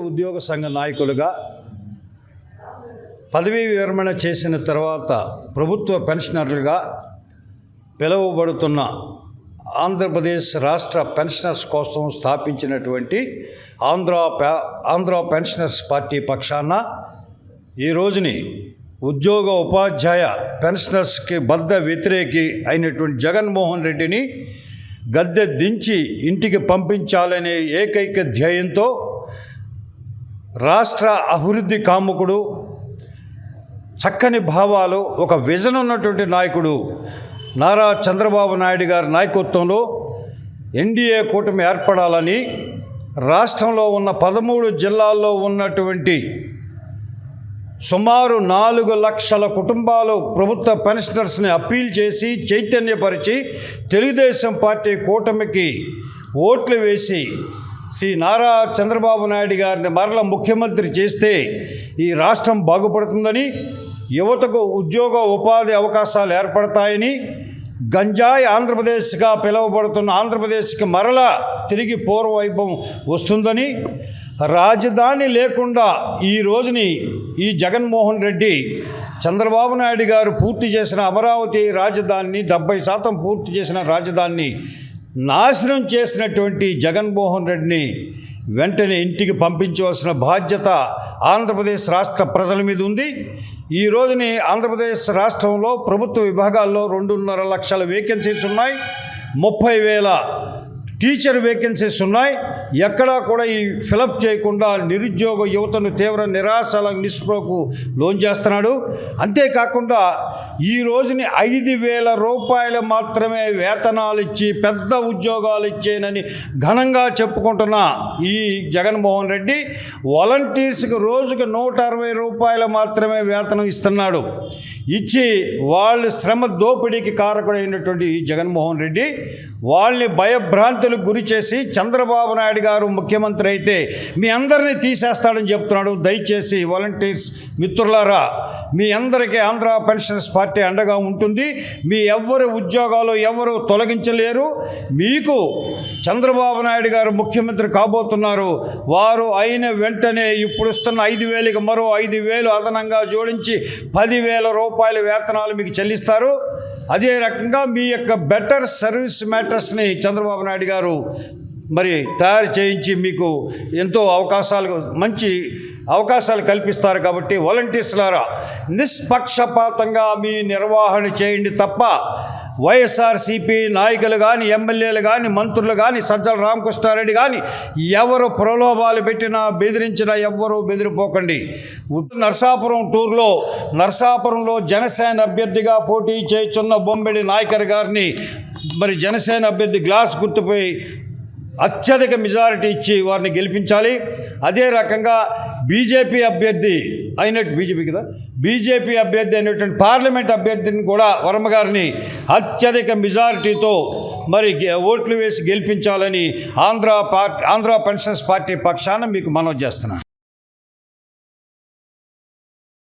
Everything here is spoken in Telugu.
ఉద్యోగ సంఘ నాయకులుగా పదవీ విరమణ చేసిన తర్వాత ప్రభుత్వ పెన్షనర్లుగా పిలువబడుతున్న ఆంధ్రప్రదేశ్ రాష్ట్ర పెన్షనర్స్ కోసం స్థాపించినటువంటి ఆంధ్ర ఆంధ్ర పెన్షనర్స్ పార్టీ పక్షాన ఈ రోజుని ఉద్యోగ ఉపాధ్యాయ పెన్షనర్స్కి బద్ద వ్యతిరేకి అయినటువంటి జగన్మోహన్ రెడ్డిని గద్దె దించి ఇంటికి పంపించాలనే ఏకైక ధ్యేయంతో రాష్ట్ర అభివృద్ధి కాముకుడు చక్కని భావాలు ఒక విజన్ ఉన్నటువంటి నాయకుడు నారా చంద్రబాబు నాయుడు గారి నాయకత్వంలో ఎన్డీఏ కూటమి ఏర్పడాలని రాష్ట్రంలో ఉన్న పదమూడు జిల్లాల్లో ఉన్నటువంటి సుమారు నాలుగు లక్షల కుటుంబాలు ప్రభుత్వ పెన్షనర్స్ని అప్పీల్ చేసి చైతన్యపరిచి తెలుగుదేశం పార్టీ కూటమికి ఓట్లు వేసి శ్రీ నారా చంద్రబాబు నాయుడు గారిని మరల ముఖ్యమంత్రి చేస్తే ఈ రాష్ట్రం బాగుపడుతుందని యువతకు ఉద్యోగ ఉపాధి అవకాశాలు ఏర్పడతాయని గంజాయి ఆంధ్రప్రదేశ్గా పిలువబడుతున్న ఆంధ్రప్రదేశ్కి మరలా తిరిగి పూర్వవైభవం వస్తుందని రాజధాని లేకుండా ఈ రోజుని ఈ జగన్మోహన్ రెడ్డి చంద్రబాబు నాయుడు గారు పూర్తి చేసిన అమరావతి రాజధానిని డెబ్బై శాతం పూర్తి చేసిన రాజధానిని నాశనం చేసినటువంటి జగన్మోహన్ రెడ్డిని వెంటనే ఇంటికి పంపించవలసిన బాధ్యత ఆంధ్రప్రదేశ్ రాష్ట్ర ప్రజల మీద ఉంది. ఈ రోజుని ఆంధ్రప్రదేశ్ రాష్ట్రంలో ప్రభుత్వ విభాగాల్లో రెండున్నర లక్షల వేకెన్సీస్ ఉన్నాయి. ముప్పై వేల టీచర్ వేకెన్సీస్ ఉన్నాయి. ఎక్కడా కూడా ఈ ఫిలప్ చేయకుండా నిరుద్యోగ యువతను తీవ్ర నిరాశల నిస్పృహకు లోన్ చేస్తున్నాడు. అంతేకాకుండా ఈ రోజుని ఐదు వేల రూపాయలు మాత్రమే వేతనాలు ఇచ్చి పెద్ద ఉద్యోగాలు ఇచ్చేనని ఘనంగా చెప్పుకుంటున్న ఈ జగన్మోహన్ రెడ్డి వాలంటీర్స్కి రోజుకు నూట అరవై రూపాయలు మాత్రమే వేతనం ఇస్తున్నాడు. ఇచ్చి వాళ్ళు శ్రమ దోపిడీకి కారకుడైనటువంటి జగన్మోహన్ రెడ్డి వాళ్ళని భయభ్రాంతులకు గురి చేసి చంద్రబాబు నాయుడు గారు ముఖ్యమంత్రి అయితే మీ అందరినీ తీసేస్తాడని చెప్తున్నాడు. దయచేసి వాలంటీర్స్ మిత్రులారా మీ అందరికీ ఆంధ్ర పెన్షనర్స్ పార్టీ అండగా ఉంటుంది. మీ ఎవ్వరి ఉద్యోగాలు ఎవరు తొలగించలేరు. మీకు చంద్రబాబు నాయుడు గారు ముఖ్యమంత్రి కాబోతున్నారు. వారు అయిన వెంటనే ఇప్పుడు ఇస్తున్న ఐదు వేలకి మరో ఐదు వేలు అదనంగా జోడించి పదివేల రూపాయల వేతనాలు మీకు చెల్లిస్తారు. అదే రకంగా మీ యొక్క బెటర్ సర్వీస్ మ్యాటర్స్ని చంద్రబాబు నాయుడు గారు మరి తయారు చేయించి మీకు ఎంతో అవకాశాలు మంచి అవకాశాలు కల్పిస్తారు కాబట్టి వాలంటీర్స్లారా నిష్పక్షపాతంగా మీ నిర్వహణ చేయండి తప్ప వైఎస్ఆర్సీపీ నాయకులు కానీ ఎమ్మెల్యేలు కానీ మంత్రులు కానీ సజ్జల రామకృష్ణారెడ్డి కానీ ఎవరు ప్రలోభాలు పెట్టినా బెదిరించినా ఎవ్వరూ బెదిరిపోకండి. నర్సాపురం టూర్లో నర్సాపురంలో జనసేన అభ్యర్థిగా పోటీ చేస్తున్న బొమ్మిడి నాయకర్ గారిని మరి జనసేన అభ్యర్థి గ్లాస్ గుర్తుపై అత్యధిక మెజారిటీ ఇచ్చి వారిని గెలిపించాలి. అదే రకంగా బీజేపీ అభ్యర్థి అయినట్టు బీజేపీ కదా? బీజేపీ అభ్యర్థి అయినటువంటి పార్లమెంట్ అభ్యర్థిని కూడా వర్మ గారిని అత్యధిక మెజారిటీతో మరి గె- ఓట్లు వేసి గెలిపించాలని Andhra party Andhra pensions party పక్షాన మీకు మనవి చేస్తున్నాను.